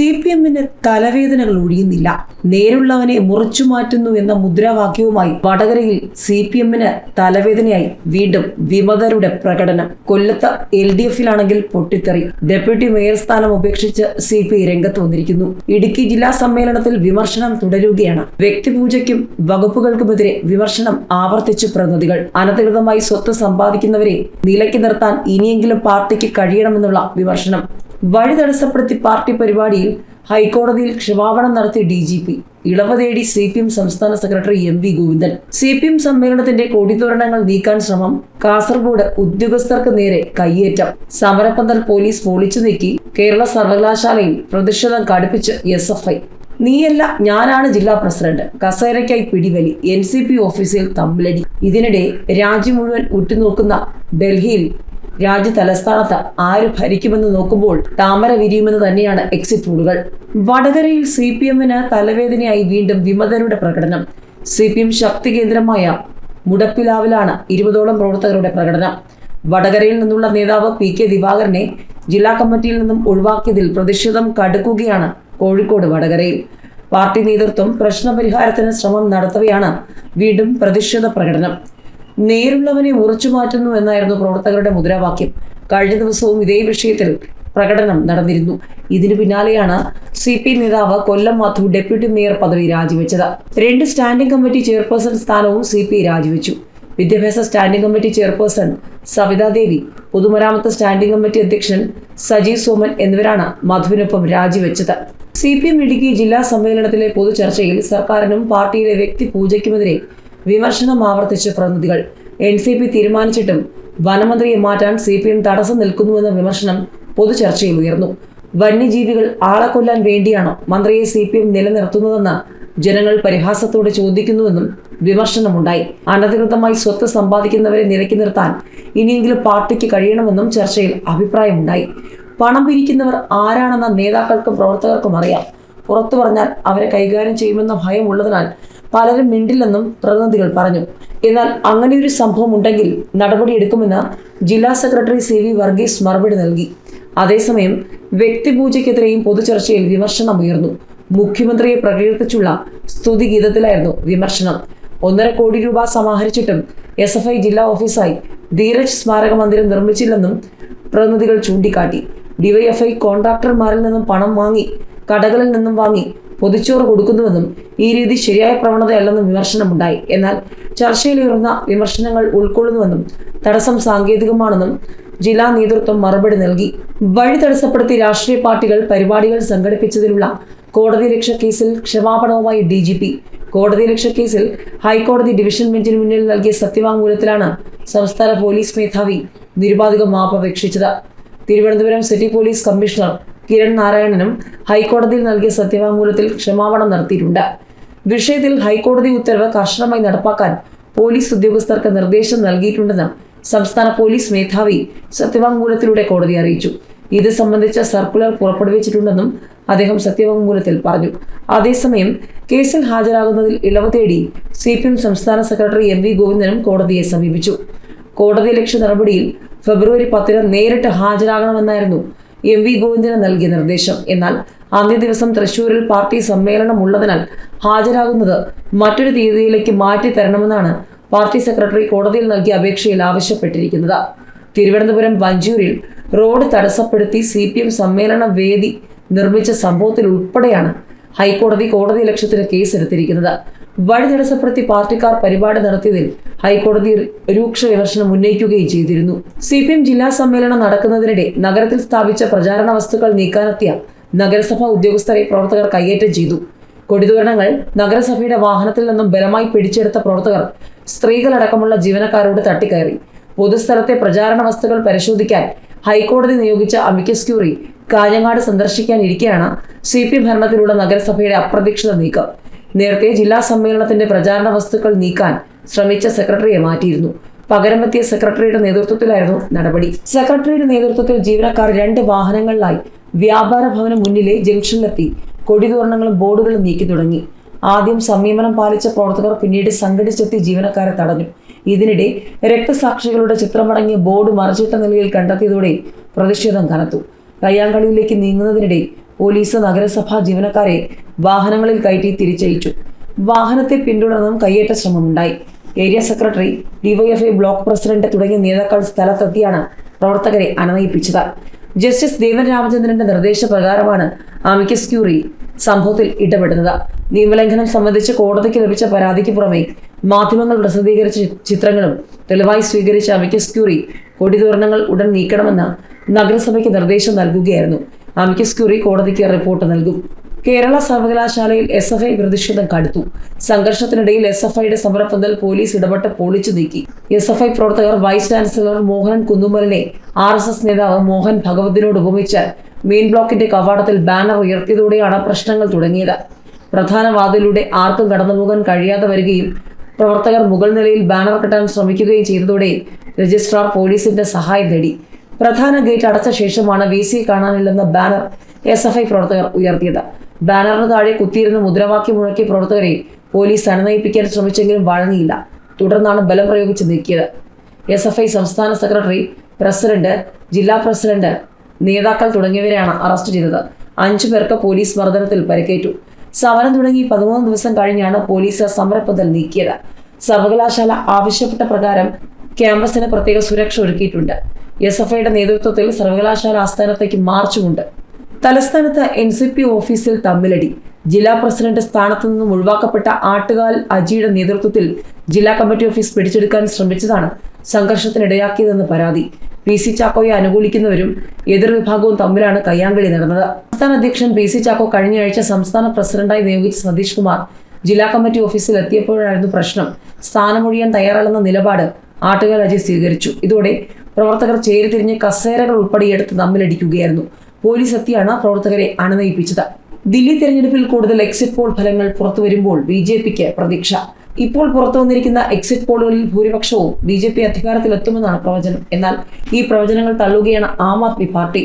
C P എമ്മിന് തലവേദനകൾ ഒഴിയുന്നില്ല. നേരുള്ളവനെ മുറിച്ചു മാറ്റുന്നു എന്ന മുദ്രാവാക്യവുമായി വടകരയിൽ സി പി എമ്മിന് തലവേദനയായി വീണ്ടും വിമതരുടെ പ്രകടനം. കൊല്ലത്ത് എൽ ഡി എഫിലാണെങ്കിൽ പൊട്ടിത്തെറി. ഡെപ്യൂട്ടി മേയർ സ്ഥാനം ഉപേക്ഷിച്ച് സി പി ഐ രംഗത്ത് വന്നിരിക്കുന്നു. ഇടുക്കി ജില്ലാ സമ്മേളനത്തിൽ വിമർശനം തുടരുകയാണ്. വ്യക്തിപൂജയ്ക്കും വകുപ്പുകൾക്കുമെതിരെ വിമർശനം ആവർത്തിച്ചു പ്രതിനിധികൾ. അനധികൃതമായി സ്വത്ത് സമ്പാദിക്കുന്നവരെ നിലയ്ക്ക് നിർത്താൻ ഇനിയെങ്കിലും പാർട്ടിക്ക് കഴിയണമെന്നുള്ള വിമർശനം വഴി തടസ്സപ്പെടുത്തി പാർട്ടി പരിപാടിയിൽ ഹൈക്കോടതിയിൽ ക്ഷമാപണം നടത്തിയ ഡി ജി പി. ഇളവ് തേടി സി പി എം സംസ്ഥാന secretary M V Govindan. C P M സമ്മേളനത്തിന്റെ കൊടിതോരണങ്ങൾ നീക്കാൻ ശ്രമം കാസർഗോഡ് ഉദ്യോഗസ്ഥർക്ക് നേരെ കയ്യേറ്റം. സമരപ്പന്തൽ പോലീസ് പൊളിച്ചു നീക്കി കേരള സർവകലാശാലയിൽ പ്രതിഷേധം കടുപ്പിച്ച് എസ് എഫ് ഐ. നീയല്ല ഞാനാണ് ജില്ലാ പ്രസിഡന്റ്. കസേരയ്ക്കായി പിടിവലി. എൻ സി പി ഓഫീസിൽ തമ്മിലടി. ഇതിനിടെ രാജ്യം മുഴുവൻ ഉറ്റുനോക്കുന്ന ഡൽഹിയിൽ രാജ്യ തലസ്ഥാനത്ത് ആര് ഭരിക്കുമെന്ന് നോക്കുമ്പോൾ താമര വിരിയുമെന്ന് തന്നെയാണ് എക്സിറ്റ് പോളുകൾ വടകരയിൽ സി പി എമ്മിന് തലവേദനയായി വീണ്ടും വിമതരുടെ പ്രകടനം. സി പി എം ശക്തി കേന്ദ്രമായ മുടപ്പിലാവിലാണ് ഇരുപതോളം പ്രവർത്തകരുടെ പ്രകടനം. വടകരയിൽ നിന്നുള്ള നേതാവ് പി കെ ദിവാകരനെ ജില്ലാ കമ്മിറ്റിയിൽ നിന്നും ഒഴിവാക്കിയതിൽ പ്രതിഷേധം കടുക്കുകയാണ് കോഴിക്കോട് വടകരയിൽ. പാർട്ടി നേതൃത്വം പ്രശ്നപരിഹാരത്തിന് ശ്രമം നടത്തവെയാണ് വീണ്ടും പ്രതിഷേധ പ്രകടനം. നേരുള്ളവനെ മുറിച്ചു മാറ്റുന്നു എന്നായിരുന്നു പ്രവർത്തകരുടെ മുദ്രാവാക്യം. കഴിഞ്ഞ ദിവസവും ഇതേ വിഷയത്തിൽ പ്രകടനം നടന്നിരുന്നു. ഇതിനു പിന്നാലെയാണ് സി പി നേതാവ് കൊല്ലം മാധു ഡെപ്യൂട്ടി മേയർ പദവി രാജിവെച്ചത്. രണ്ട് സ്റ്റാൻഡിംഗ് കമ്മിറ്റി ചെയർപേഴ്സൺ സ്ഥാനവും സി പി രാജിവെച്ചു. വിദ്യാഭ്യാസ സ്റ്റാൻഡിംഗ് കമ്മിറ്റി ചെയർപേഴ്സൺ സവിതാദേവി പൊതുമരാമത്ത് സ്റ്റാൻഡിംഗ് കമ്മിറ്റി അധ്യക്ഷൻ സജീവ് സോമൻ എന്നിവരാണ് മധുവിനൊപ്പം രാജിവെച്ചത്. സി പി എം ഇടുക്കി ജില്ലാ സമ്മേളനത്തിലെ പൊതുചർച്ചയിൽ സർക്കാരിനും പാർട്ടിയിലെ വ്യക്തി പൂജയ്ക്കുമെതിരെ വിമർശനം ആവർത്തിച്ച പ്രതിനിധികൾ. എൻ സി പി തീരുമാനിച്ചിട്ടും വനമന്ത്രിയെ മാറ്റാൻ സി പി എം തടസ്സം നിൽക്കുന്നുവെന്ന വിമർശനം പൊതുചർച്ചയിൽ ഉയർന്നു. വന്യജീവികൾ ആളെ കൊല്ലാൻ വേണ്ടിയാണോ മന്ത്രിയെ സി പി എം നിലനിർത്തുന്നതെന്ന് ജനങ്ങൾ പരിഹാസത്തോടെ ചോദിക്കുന്നുവെന്നും വിമർശനമുണ്ടായി. അനധികൃതമായി സ്വത്ത് സമ്പാദിക്കുന്നവരെ നിലയ്ക്ക് നിർത്താൻ ഇനിയെങ്കിലും പാർട്ടിക്ക് കഴിയണമെന്നും ചർച്ചയിൽ അഭിപ്രായമുണ്ടായി. പണം പിരിക്കുന്നവർ ആരാണെന്ന നേതാക്കൾക്കും പ്രവർത്തകർക്കും അറിയാം. പുറത്തു പറഞ്ഞാൽ അവരെ കൈകാര്യം ചെയ്യുമെന്ന ഭയം ഉള്ളതിനാൽ പലരും മിണ്ടില്ലെന്നും പ്രതിനിധികൾ പറഞ്ഞു. എന്നാൽ അങ്ങനെയൊരു സംഭവം ഉണ്ടെങ്കിൽ നടപടിയെടുക്കുമെന്ന് ജില്ലാ സെക്രട്ടറി സി വി വർഗീസ് മറുപടി നൽകി. അതേസമയം വ്യക്തിപൂജയ്ക്കെതിരെയും പൊതുചർച്ചയിൽ വിമർശനം ഉയർന്നു മുഖ്യമന്ത്രിയെ പ്രകീർത്തിച്ചുള്ള സ്തുതിഗീതത്തിലായിരുന്നു വിമർശനം. ഒന്നര കോടി രൂപ സമാഹരിച്ചിട്ടും എസ് എഫ് ഐ ജില്ലാ ഓഫീസായി ധീരജ് സ്മാരക മന്ദിരം നിർമ്മിച്ചില്ലെന്നും പ്രതിനിധികൾ ചൂണ്ടിക്കാട്ടി. ഡിവൈഎഫ്ഐ കോൺട്രാക്ടർമാരിൽ നിന്നും പണം വാങ്ങി കടകളിൽ നിന്നും വാങ്ങി പൊതിച്ചോറ് കൊടുക്കുന്നുവെന്നും ഈ രീതി ശരിയായ പ്രവണതയല്ലെന്നും വിമർശനമുണ്ടായി. എന്നാൽ ചർച്ചയിൽ ഉയർന്ന വിമർശനങ്ങൾ ഉൾക്കൊള്ളുന്നുവെന്നും തടസ്സം സാങ്കേതികമാണെന്നും ജില്ലാ നേതൃത്വം മറുപടി നൽകി. വഴി തടസ്സപ്പെടുത്തി രാഷ്ട്രീയ പാർട്ടികൾ പരിപാടികൾ സംഘടിപ്പിച്ചതിലുള്ള കോടതി രക്ഷ കേസിൽ ക്ഷമാപണവുമായി ഡി ജി പി. കോടതി രക്ഷ കേസിൽ ഹൈക്കോടതി ഡിവിഷൻ ബെഞ്ചിന് മുന്നിൽ നൽകിയ സത്യവാങ്മൂലത്തിലാണ് സംസ്ഥാന പോലീസ് മേധാവി നിരുപാധികം മാപ്പ് അപേക്ഷിച്ചത്. Thiruvananthapuram city police commissioner Kiran നാരായണനും ഹൈക്കോടതിയിൽ നൽകിയ സത്യവാങ്മൂലത്തിൽ ക്ഷമാപണം നടത്തിയിട്ടുണ്ട്. വിഷയത്തിൽ ഹൈക്കോടതി ഉത്തരവ് കർശനമായി നടപ്പാക്കാൻ പോലീസ് ഉദ്യോഗസ്ഥർക്ക് നിർദ്ദേശം നൽകിയിട്ടുണ്ടെന്ന് സംസ്ഥാന പോലീസ് മേധാവി സത്യവാങ്മൂലത്തിലൂടെ കോടതി അറിയിച്ചു. ഇത് സംബന്ധിച്ച സർക്കുലർ പുറപ്പെടുവിച്ചിട്ടുണ്ടെന്നും അദ്ദേഹം സത്യവാങ്മൂലത്തിൽ പറഞ്ഞു. അതേസമയം കേസിൽ ഹാജരാകുന്നതിൽ ഇളവ് തേടി സി പി എം സംസ്ഥാന സെക്രട്ടറി എം വി ഗോവിന്ദനും കോടതിയെ സമീപിച്ചു. കോടതി ലക്ഷ്യ നടപടിയിൽ ഫെബ്രുവരി പത്തിന് നേരിട്ട് ഹാജരാകണമെന്നായിരുന്നു എം വി ഗോവിന്ദന് നൽകിയ നിർദ്ദേശം. എന്നാൽ അന്നേ ദിവസം തൃശൂരിൽ പാർട്ടി സമ്മേളനം ഉള്ളതിനാൽ ഹാജരാകുന്നത് മറ്റൊരു തീയതിയിലേക്ക് മാറ്റി തരണമെന്നാണ് പാർട്ടി സെക്രട്ടറി കോടതിയിൽ നൽകിയ അപേക്ഷയിൽ ആവശ്യപ്പെട്ടിരിക്കുന്നത്. തിരുവനന്തപുരം വഞ്ചൂരിൽ റോഡ് തടസ്സപ്പെടുത്തി സി പി എം സമ്മേളന വേദി നിർമ്മിച്ച സംഭവത്തിൽ ഉൾപ്പെടെയാണ് ഹൈക്കോടതി കോടതി ലക്ഷ്യത്തിന് കേസെടുത്തിരിക്കുന്നത്. വഴി തടസ്സപ്പെടുത്തി പാർട്ടിക്കാർ പരിപാടി നടത്തിയതിൽ ഹൈക്കോടതി രൂക്ഷ വിമർശനം ഉന്നയിക്കുകയും ചെയ്തിരുന്നു. സി പി എം ജില്ലാ സമ്മേളനം നടക്കുന്നതിനിടെ നഗരത്തിൽ സ്ഥാപിച്ച പ്രചാരണ വസ്തുക്കൾ നീക്കാനെത്തിയ നഗരസഭാ ഉദ്യോഗസ്ഥരെ പ്രവർത്തകർ കൈയേറ്റം ചെയ്തു. കൊടിതോരണങ്ങൾ നഗരസഭയുടെ വാഹനത്തിൽ നിന്നും ബലമായി പിടിച്ചെടുത്ത പ്രവർത്തകർ സ്ത്രീകളടക്കമുള്ള ജീവനക്കാരോട് തട്ടിക്കയറി. പൊതുസ്ഥലത്തെ പ്രചാരണ വസ്തുക്കൾ പരിശോധിക്കാൻ ഹൈക്കോടതി നിയോഗിച്ച അമിക്കസ് ക്യൂറി കാഞ്ഞങ്ങാട് സന്ദർശിക്കാനിരിക്കെയാണ് സി പി ഭരണത്തിലുള്ള നഗരസഭയുടെ അപ്രതീക്ഷിത നീക്കം. നേരത്തെ ജില്ലാ സമ്മേളനത്തിന്റെ പ്രചാരണ വസ്തുക്കൾ നീക്കാൻ ശ്രമിച്ച സെക്രട്ടറിയെ മാറ്റിയിരുന്നു. പകരമെത്തിയ സെക്രട്ടറിയുടെ നേതൃത്വത്തിലായിരുന്നു നടപടി. സെക്രട്ടറിയുടെ നേതൃത്വത്തിൽ ജീവനക്കാർ രണ്ട് വാഹനങ്ങളിലായി വ്യാപാര ഭവന മുന്നിലെ ജംഗ്ഷനിലെത്തി കൊടിതോരണങ്ങളും ബോർഡുകളും നീക്കി തുടങ്ങി. ആദ്യം സംയമനം പാലിച്ച പ്രവർത്തകർ പിന്നീട് സംഘടിച്ചെത്തി ജീവനക്കാരെ തടഞ്ഞു. ഇതിനിടെ രക്തസാക്ഷികളുടെ ചിത്രമടങ്ങിയ ബോർഡ് മറച്ചിട്ട നിലയിൽ കണ്ടെത്തിയതോടെ പ്രതിഷേധം കനത്തു. കയ്യാങ്കളിയിലേക്ക് നീങ്ങുന്നതിനിടെ പോലീസ് നഗരസഭാ ജീവനക്കാരെ വാഹനങ്ങളിൽ കയറ്റി തിരിച്ചയച്ചു. വാഹനത്തെ പിന്തുടർന്നും കയ്യേറ്റ ശ്രമമുണ്ടായി. Area secretary DYFI block president തുടങ്ങിയ നേതാക്കൾ സ്ഥലത്തെത്തിയാണ് പ്രവർത്തകരെ അണനയിപ്പിച്ചത്. ജസ്റ്റിസ് ദേവൻ രാമചന്ദ്രന്റെ നിർദ്ദേശപ്രകാരമാണ് അമിക്കസ് ക്യൂറി സംഭവത്തിൽ ഇടപെടുന്നത്. നിയമലംഘനം സംബന്ധിച്ച് കോടതിക്ക് ലഭിച്ച പരാതിക്ക് പുറമെ മാധ്യമങ്ങൾ പ്രസിദ്ധീകരിച്ച ചിത്രങ്ങളും തെളിവായി സ്വീകരിച്ച അമിക്കസ് ക്യൂറി കൊടിതുരണങ്ങൾ ഉടൻ നീക്കണമെന്ന് നഗരസഭയ്ക്ക് നിർദ്ദേശം നൽകുകയായിരുന്നു. അമിക്കസ് ക്യൂറി കോടതിക്ക് റിപ്പോർട്ട് നൽകും. കേരള സർവകലാശാലയിൽ എസ് എഫ് ഐ പ്രതിഷേധം കടുത്തു. സംഘർഷത്തിനിടയിൽ എസ് എഫ് ഐയുടെ സമരപ്പന്തൽ പോലീസ് ഇടപെട്ട് പൊളിച്ചു നീക്കി. എസ് എഫ് ഐ പ്രവർത്തകർ വൈസ് ചാൻസലർ മോഹൻ കുന്നുമലിനെ ആർ എസ് എസ് നേതാവ് മോഹൻ ഭഗവതിനോട് ഉപമിച്ച് മെയിൻ ബ്ലോക്കിന്റെ കവാടത്തിൽ ബാനർ ഉയർത്തിയതോടെയാണ് പ്രശ്നങ്ങൾ തുടങ്ങിയത്. പ്രധാന വാതിലൂടെ ആർക്കും കടന്നുപോകാൻ കഴിയാതെ വരികയും പ്രവർത്തകർ മുകൾ നിലയിൽ ബാനർ കെട്ടാൻ ശ്രമിക്കുകയും ചെയ്തതോടെ രജിസ്ട്രാർ പോലീസിന്റെ സഹായം തേടി പ്രധാന ഗേറ്റ് അടച്ച ശേഷമാണ് വി സി കാണാനില്ലെന്ന ബാനർ എസ് എഫ് ഐ പ്രവർത്തകർ ഉയർത്തിയത്. ബാനറിന് താഴെ കുത്തിയിരുന്ന് മുദ്രാവാക്യം മുഴക്കിയ പ്രവർത്തകരെ പോലീസ് അനുനയിപ്പിക്കാൻ ശ്രമിച്ചെങ്കിലും വഴങ്ങിയില്ല. തുടർന്നാണ് ബലം പ്രയോഗിച്ച് നീക്കിയത്. എസ് എഫ് ഐ സംസ്ഥാന സെക്രട്ടറി പ്രസിഡന്റ് ജില്ലാ പ്രസിഡന്റ് നേതാക്കൾ തുടങ്ങിയവരെയാണ് അറസ്റ്റ് ചെയ്തത്. അഞ്ചു പേർക്ക് പോലീസ് മർദ്ദനത്തിൽ പരിക്കേറ്റു. സമരം തുടങ്ങി പതിമൂന്ന് ദിവസം കഴിഞ്ഞാണ് പോലീസ് സമരപ്പന്തൽ നീക്കിയത്. സർവകലാശാല ആവശ്യപ്പെട്ട പ്രകാരം ക്യാമ്പസിന് പ്രത്യേക സുരക്ഷ ഒരുക്കിയിട്ടുണ്ട്. എസ് എഫ് ഐയുടെ നേതൃത്വത്തിൽ സർവകലാശാല ആസ്ഥാനത്തേക്ക് മാർച്ചുമുണ്ട്. തലസ്ഥാനത്ത് എൻ സി പി ഓഫീസിൽ തമ്മിലടി. ജില്ലാ പ്രസിഡന്റ് സ്ഥാനത്തു നിന്നും ഒഴിവാക്കപ്പെട്ട ആട്ടുകാൽ അജിയുടെ നേതൃത്വത്തിൽ ജില്ലാ കമ്മിറ്റി ഓഫീസ് പിടിച്ചെടുക്കാൻ ശ്രമിച്ചതാണ് സംഘർഷത്തിനിടയാക്കിയതെന്ന് പരാതി. പി സി ചാക്കോയെ അനുകൂലിക്കുന്നവരും എതിർ വിഭാഗവും തമ്മിലാണ് കയ്യാങ്കളി നടന്നത്. സംസ്ഥാന അധ്യക്ഷൻ പി സി ചാക്കോ കഴിഞ്ഞ ആഴ്ച സംസ്ഥാന പ്രസിഡന്റായി നിയോഗിച്ച സതീഷ് കുമാർ ജില്ലാ കമ്മിറ്റി ഓഫീസിൽ എത്തിയപ്പോഴായിരുന്നു പ്രശ്നം. സ്ഥാനമൊഴിയാൻ തയ്യാറല്ലെന്ന നിലപാട് ആട്ടുകാൽ അജി സ്വീകരിച്ചു. ഇതോടെ പ്രവർത്തകർ ചേരിതിരിഞ്ഞ് കസേരകൾ ഉൾപ്പെടെയെടുത്ത് തമ്മിലടിക്കുകയായിരുന്നു. പോലീസ് എത്തിയാണ് പ്രവർത്തകരെ അണനയിപ്പിച്ചത്. ദില്ലി തെരഞ്ഞെടുപ്പിൽ കൂടുതൽ എക്സിറ്റ് പോൾ ഫലങ്ങൾ പുറത്തു വരുമ്പോൾ ബി ജെ പിക്ക് പ്രതീക്ഷ. ഇപ്പോൾ പുറത്തു വന്നിരിക്കുന്ന എക്സിറ്റ് പോളുകളിൽ ഭൂരിപക്ഷവും ബി ജെ പി അധികാരത്തിലെത്തുമെന്നാണ് പ്രവചനം. എന്നാൽ ഈ പ്രവചനങ്ങൾ തള്ളുകയാണ് Aam Aadmi Party.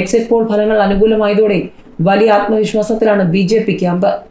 Exit poll ഫലങ്ങൾ അനുകൂലമായതോടെ വലിയ ആത്മവിശ്വാസത്തിലാണ് ബി ജെ പി ക്യാമ്പ്.